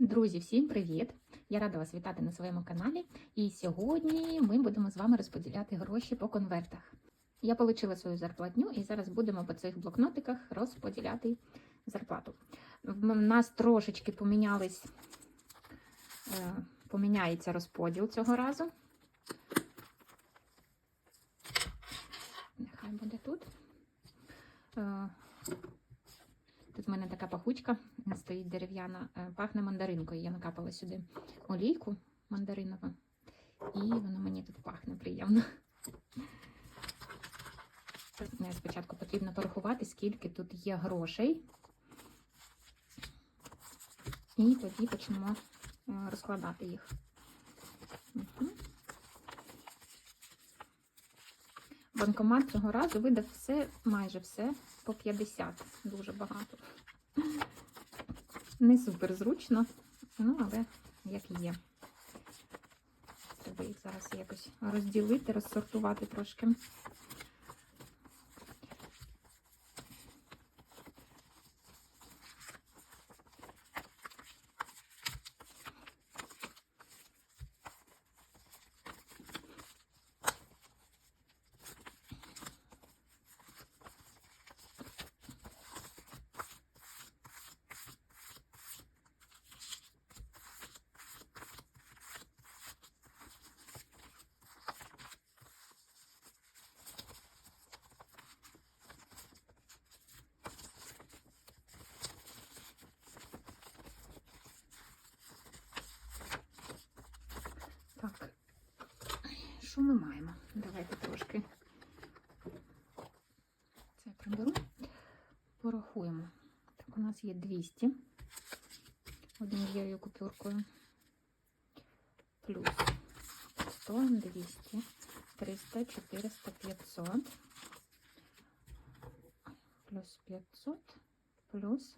Друзі, всім привіт! Я рада вас вітати на своєму каналі. І сьогодні ми будемо з вами розподіляти гроші по конвертах. Я отримала свою зарплатню і зараз будемо по цих блокнотиках розподіляти зарплату. В нас трошечки е, поміняється розподіл цього разу. Нехай буде тут. Е, в мене така пахучка стоїть дерев'яна, е, пахне мандаринкою. Я накапала сюди олійку мандаринову, і воно мені тут пахне приємно. Е, Спочатку потрібно порахувати, скільки тут є грошей. І тоді почнемо е, розкладати їх. Банкомат цього разу видав все, майже все по 50. Дуже багато. Не супер зручно, ну, але як є. Треба їх зараз якось розділити, розсортувати трошки. що ми маємо? Давайте трошки це приберу. Порахуємо. Так, у нас є 200 однією купюркою. Плюс 100, 200, 300, 400, 500. Плюс 500, плюс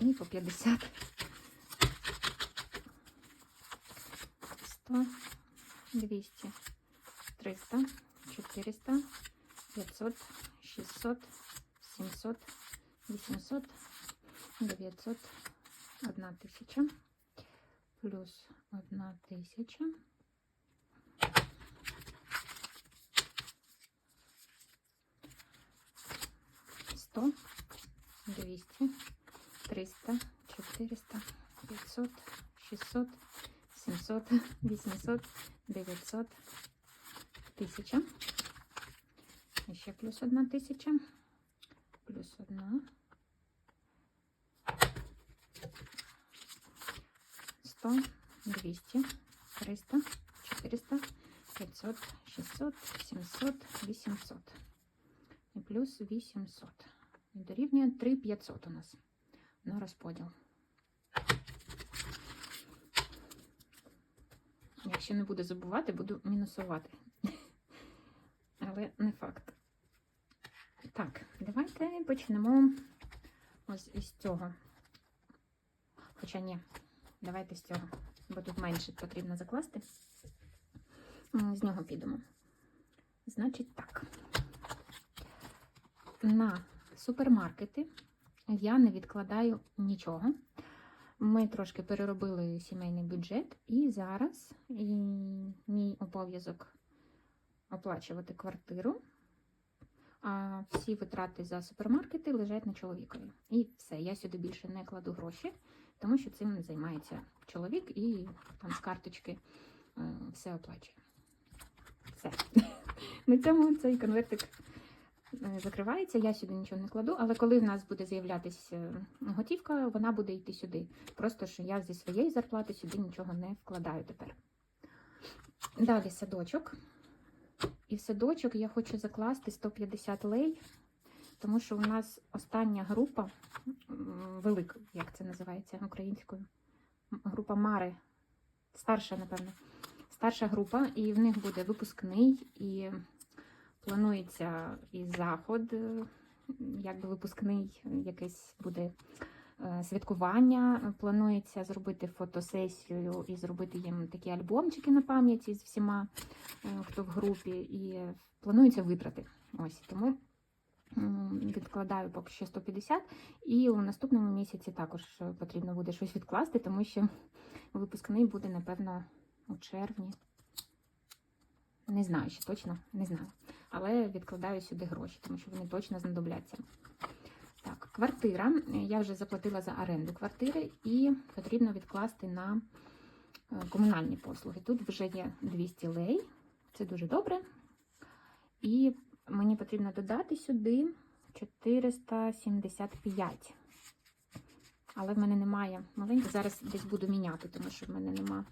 і по 50. 100, 200, 300, 400, 500, 600, 700, 800, 900, 1 тисяча, плюс 1 тисяча. Сто, двести, триста, четыреста, пятьсот, шестьсот, 700, 800, 900, 1000. Ще плюс одна тисяча. Плюс одна. 100, 200, 300, 400, 500, 600, 700, 800. І плюс 800. І дорівнює 3500 у нас на розподіл. Якщо не буду забувати, буду мінусувати. Але не факт. Так, давайте почнемо ось із цього. Хоча ні, давайте з цього, бо тут менше потрібно закласти. З нього підемо. Значить так. На супермаркети я не відкладаю нічого. Ми трошки переробили сімейний бюджет, і зараз і мій обов'язок оплачувати квартиру, а всі витрати за супермаркети лежать на чоловікові. І все, я сюди більше не кладу гроші, тому що цим займається чоловік і там з карточки е, все оплачує. Все. На цьому цей конвертик закривається, я сюди нічого не кладу, але коли в нас буде з'являтися е, готівка, вона буде йти сюди. Просто що я зі своєї зарплати сюди нічого не вкладаю тепер. Далі садочок. І в садочок я хочу закласти 150 лей, тому що у нас остання група, велика, як це називається українською, група Мари, старша, напевно, старша група, і в них буде випускний, і планується і заход, е, якби випускний якийсь буде е, святкування. Планується зробити фотосесію і зробити їм такі альбомчики на пам'яті з всіма, е, хто в групі, і планується витрати. Ось тому Відкладаю поки що 150, і у наступному місяці також е, потрібно буде щось відкласти, тому що випускний буде, напевно, у червні. Не знаю, ще точно, не знаю. Але відкладаю сюди гроші, тому що вони точно знадобляться. Так, квартира. Я вже заплатила за оренду квартири і потрібно відкласти на е, комунальні послуги. Тут вже є 200 лей, це дуже добре. І мені потрібно додати сюди 475. Але в мене немає маленьких. Зараз десь буду міняти, тому що в мене нема.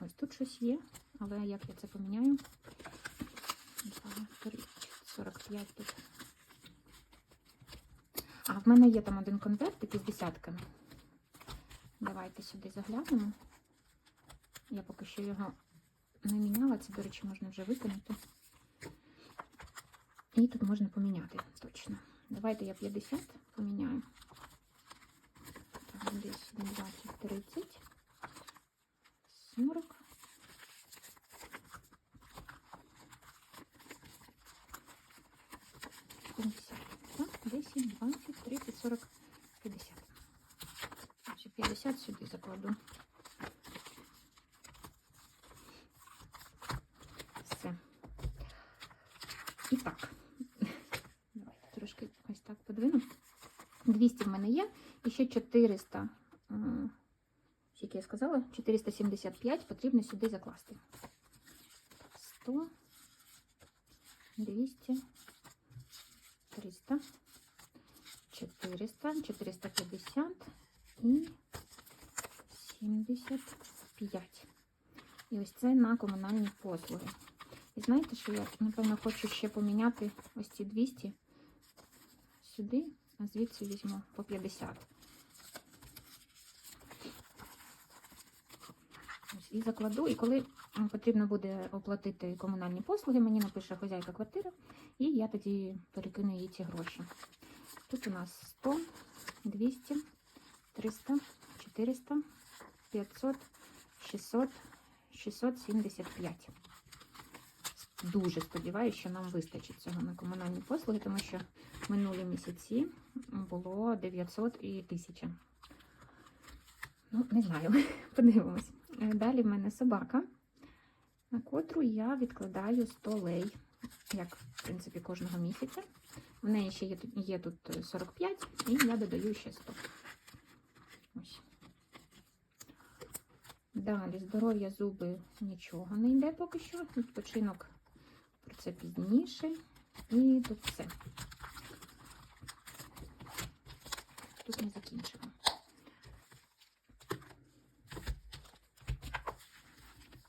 Ось тут щось є, але як я це поміняю? 2, 3, 45 тут. А, в мене є там один конверт із десятками. Давайте сюди заглянемо. Я поки що його не міняла, це, до речі, можна вже виконати. І тут можна поміняти точно. Давайте я 50 поміняю. Так, десь 20, 30, 40. П'ятдесят. Так, 10, 20, 30, 40, 50. Ще 50 сюди закладу. Все. І так. Давайте трошки ось так подвину. 200 в мене є. Ще 400. Скільки я сказала? 475 потрібно сюди закласти. 100, 200, 300, 400, 450 і 75. І ось це на комунальні послуги. І знаєте, що я, напевно, хочу ще поміняти ось ці 200 сюди, а звідси візьму по 50. Ось, і закладу. І коли потрібно буде оплатити комунальні послуги, мені напише хазяйка квартири, і я тоді перекину їй ці гроші. Тут у нас 100, 200, 300, 400, 500, 600, 675. Дуже сподіваюся, що нам вистачить цього на комунальні послуги, тому що минулі місяці було 900 і 1000. Ну, не знаю, подивимось. Е, Далі в мене собака, на котру я відкладаю 100 лей, як, в принципі, кожного місяця. В неї ще є, є тут 45, і я додаю ще 100. Ось. Далі здоров'я, зуби нічого не йде поки що. Відпочинок про це пізніше. І тут все. Тут не закінчимо.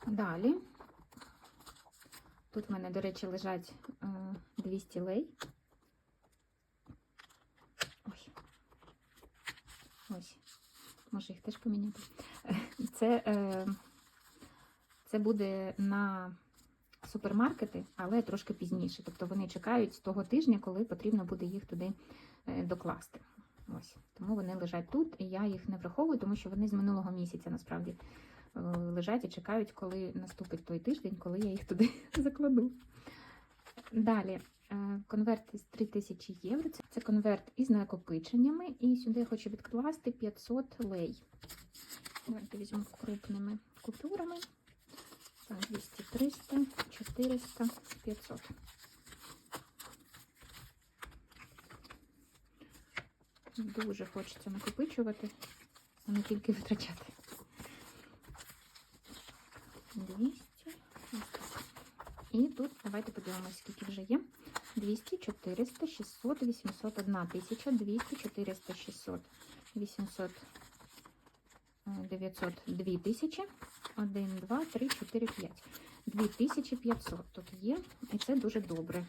Далі. Тут в мене, до речі, лежать е, 200 лей. Ой. Ось. Може їх теж поміняти. Це, е, це буде на супермаркети, але трошки пізніше. Тобто вони чекають того тижня, коли потрібно буде їх туди е, докласти. Ось. Тому вони лежать тут, і я їх не враховую, тому що вони з минулого місяця насправді е, лежать і чекають, коли наступить той тиждень, коли я їх туди закладу. Далі. е, Конверт із 3000 євро. Це конверт із накопиченнями. І сюди я хочу відкласти 500 лей. Давайте візьмемо крупними купюрами. Так, 200, 300, 400, 500. Дуже хочеться накопичувати, а не тільки витрачати. 200. ось. І тут давайте подивимося, скільки вже є. 200, 400, 600, 800, 1 тисяча, 200, 400, 600, 800, е, 900, 2 тисячі, 1, 2, 3, 4, 5. 2500 тут є, і це дуже добре.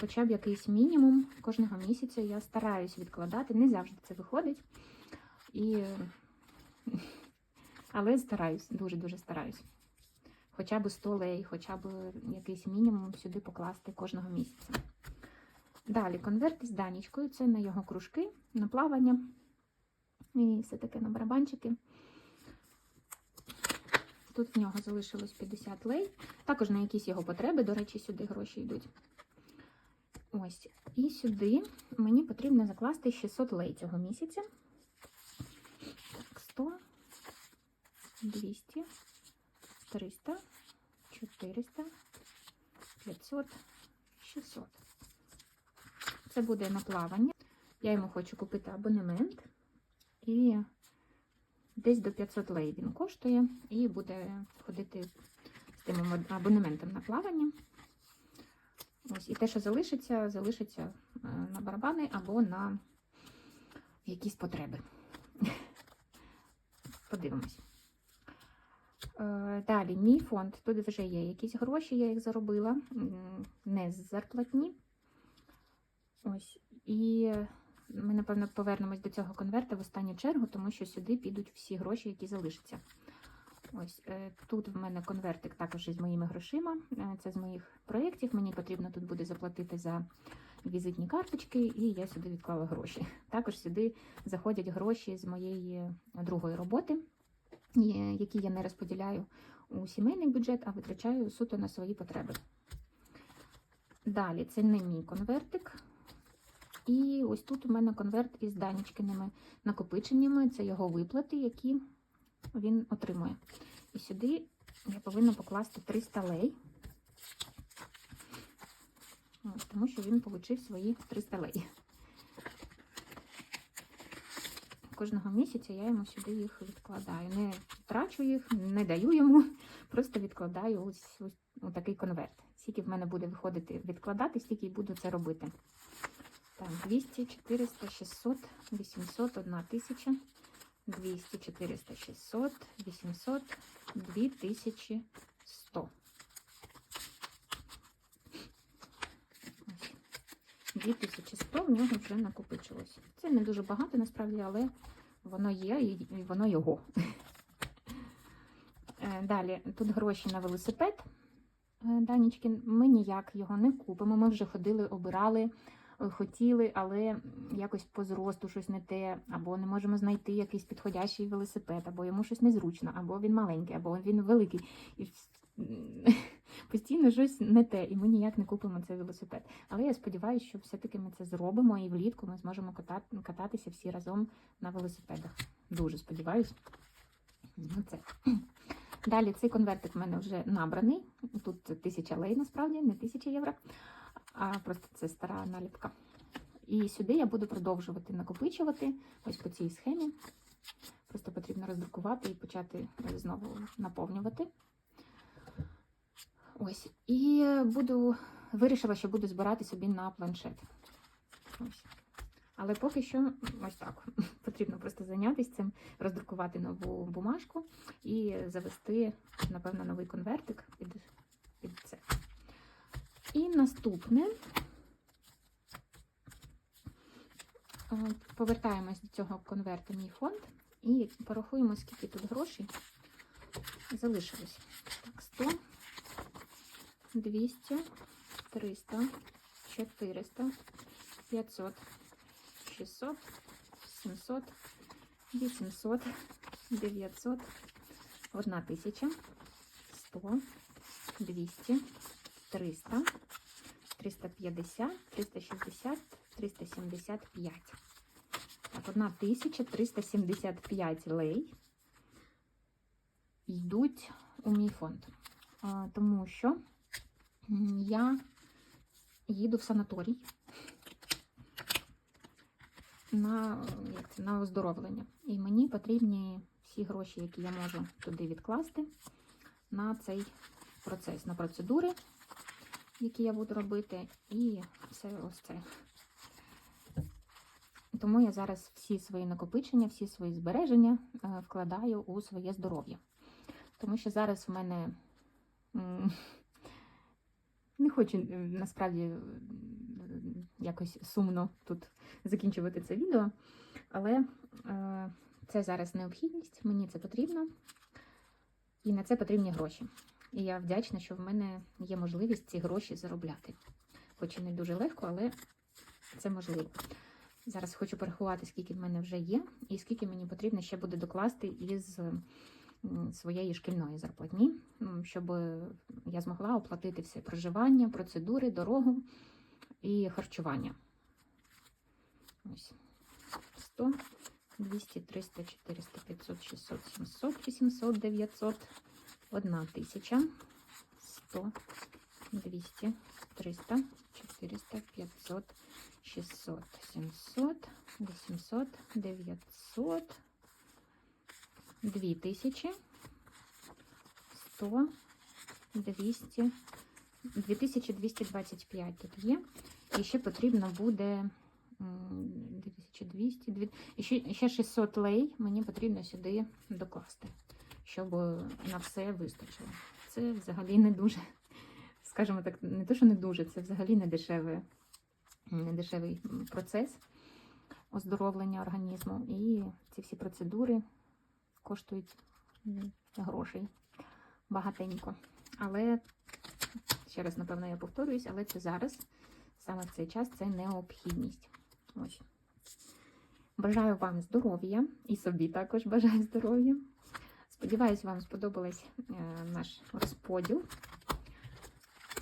Хоча б якийсь мінімум кожного місяця я стараюсь відкладати, не завжди це виходить. І... Але стараюсь, дуже-дуже стараюсь. Хоча б 100 лей, хоча б якийсь мінімум сюди покласти кожного місяця. Далі конверт із данічкою, це на його кружки, на плавання і все таке на барабанчики. Тут в нього залишилось 50 лей. Також на якісь його потреби, до речі, сюди гроші йдуть. Ось. І сюди мені потрібно закласти 600 лей цього місяця. Так, 100, 200, 300, 400, 500, 600. Це буде на плавання. Я йому хочу купити абонемент. І десь до 500 лей він коштує і буде ходити з тим абонементом на плавання. Ось, і те, що залишиться, залишиться е, на барабани або на якісь потреби. Подивимось. Е, Далі, мій фонд. Тут вже є якісь гроші, я їх заробила, не з зарплатні. Ось. І ми, напевно, повернемось до цього конверта в останню чергу, тому що сюди підуть всі гроші, які залишаться. Ось е, тут в мене конвертик також із моїми грошима. Е, Це з моїх проєктів. Мені потрібно тут буде заплатити за візитні карточки, і я сюди відклала гроші. Також сюди заходять гроші з моєї другої роботи, які я не розподіляю у сімейний бюджет, а витрачаю суто на свої потреби. Далі це не мій конвертик. І ось тут у мене конверт із данічкиними накопиченнями. Це його виплати, які він отримує. І сюди я повинна покласти 300 лей, тому що він отримав свої 300 лей. Кожного місяця я йому сюди їх відкладаю. Не трачу їх, не даю йому, просто відкладаю ось, ось у такий конверт. Скільки в мене буде виходити відкладати, стільки й буду це робити. Так, 200, 400, 600, 800, 1 тисяча, 200, 400, 600, 800, 2100. 2100 в нього вже накопичилось. Це не дуже багато насправді, але воно є і воно його. Е, Далі, тут гроші на велосипед. Е, Данічкін, ми ніяк його не купимо. Ми вже ходили, обирали, е, хотіли, але якось по зросту щось не те, або не можемо знайти якийсь підходящий велосипед, або йому щось незручно, або він маленький, або він великий. Постійно щось не те, і ми ніяк не купимо цей велосипед. Але я сподіваюся, що все-таки ми це зробимо, і влітку ми зможемо ката- кататися всі разом на велосипедах. Дуже сподіваюся. Ну, це. Далі цей конвертик в мене вже набраний. Тут тисяча лей, насправді, не тисяча євро, а просто це стара наліпка. І сюди я буду продовжувати накопичувати ось по цій схемі. Просто потрібно роздрукувати і почати знову наповнювати. Ось. І буду вирішила, що буду збирати собі на планшет. Ось. Але поки що ось так. Потрібно просто зайнятися цим, роздрукувати нову бумажку і завести, напевно, новий конвертик під, під це. І наступне. Повертаємось до цього конверту мій фонд і порахуємо, скільки тут грошей залишилось. Так, 100, 200, 300, 400, 500, 600, 700, 800, 900, 1 тисяча, 100, 200, 300, 350, 360, 375. Так, 1375 лей йдуть у мій фонд. Тому що я їду в санаторій на, як це, на оздоровлення. І мені потрібні всі гроші, які я можу туди відкласти на цей процес, на процедури, які я буду робити, і все ось це. Тому я зараз всі свої накопичення, всі свої збереження е, вкладаю у своє здоров'я. Тому що зараз в мене не хочу е, насправді е, якось сумно тут закінчувати це відео, але е, це зараз необхідність, мені це потрібно, і на це потрібні гроші. І я вдячна, що в мене є можливість ці гроші заробляти. Хоч і не дуже легко, але це можливо. Зараз хочу порахувати, скільки в мене вже є, і скільки мені потрібно ще буде докласти із своєї шкільної зарплатні, щоб я змогла оплатити все проживання, процедури, дорогу і харчування. Ось 100, 200, 300, 400, 500, 600, 700, 800, 900, 1 тисяча, 100, 200, 300, 400, 500, 600, 700, 800, 900, 2 тисячі, 100, 200, 2225 тут є. І ще потрібно буде 2200, і ще, ще 600 лей мені потрібно сюди докласти, щоб на все вистачило. Це взагалі не дуже, скажімо так, не те, що не дуже, це взагалі не дешевий, не дешевий процес оздоровлення організму. І ці всі процедури коштують грошей багатенько. Але ще раз, напевно, я повторююсь, але це зараз, саме в цей час, це необхідність. Ось. Бажаю вам здоров'я і собі також бажаю здоров'я. Сподіваюсь, вам сподобалось е, наш розподіл.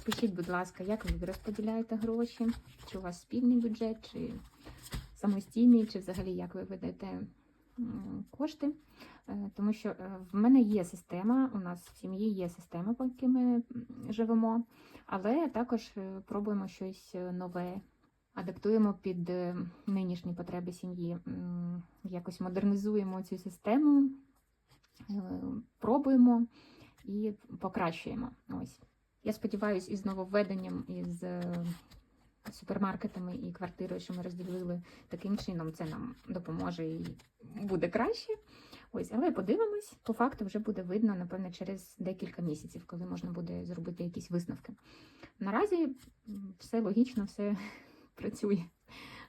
Пишіть, будь ласка, як ви розподіляєте гроші, чи у вас спільний бюджет, чи самостійний, чи взагалі як ви ведете кошти. Е, Тому що е, в мене є система, у нас в сім'ї є система, по якій ми живемо, але також е, пробуємо щось нове, адаптуємо під нинішні потреби сім'ї, якось модернізуємо цю систему, пробуємо і покращуємо. Ось. Я сподіваюся, із нововведенням, із супермаркетами і квартирою, що ми розділили таким чином, це нам допоможе і буде краще. Ось, але подивимось, по факту вже буде видно, напевно, через декілька місяців, коли можна буде зробити якісь висновки. Наразі все логічно, все працює.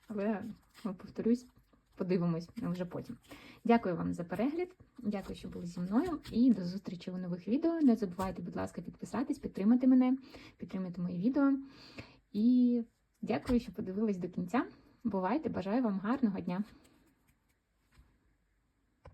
Але ну, повторюсь, подивимось вже потім. Дякую вам за перегляд. Дякую, що були зі мною. І до зустрічі у нових відео. Не забувайте, будь ласка, підписатись, підтримати мене, підтримати мої відео. І дякую, що подивились до кінця. Бувайте, бажаю вам гарного дня!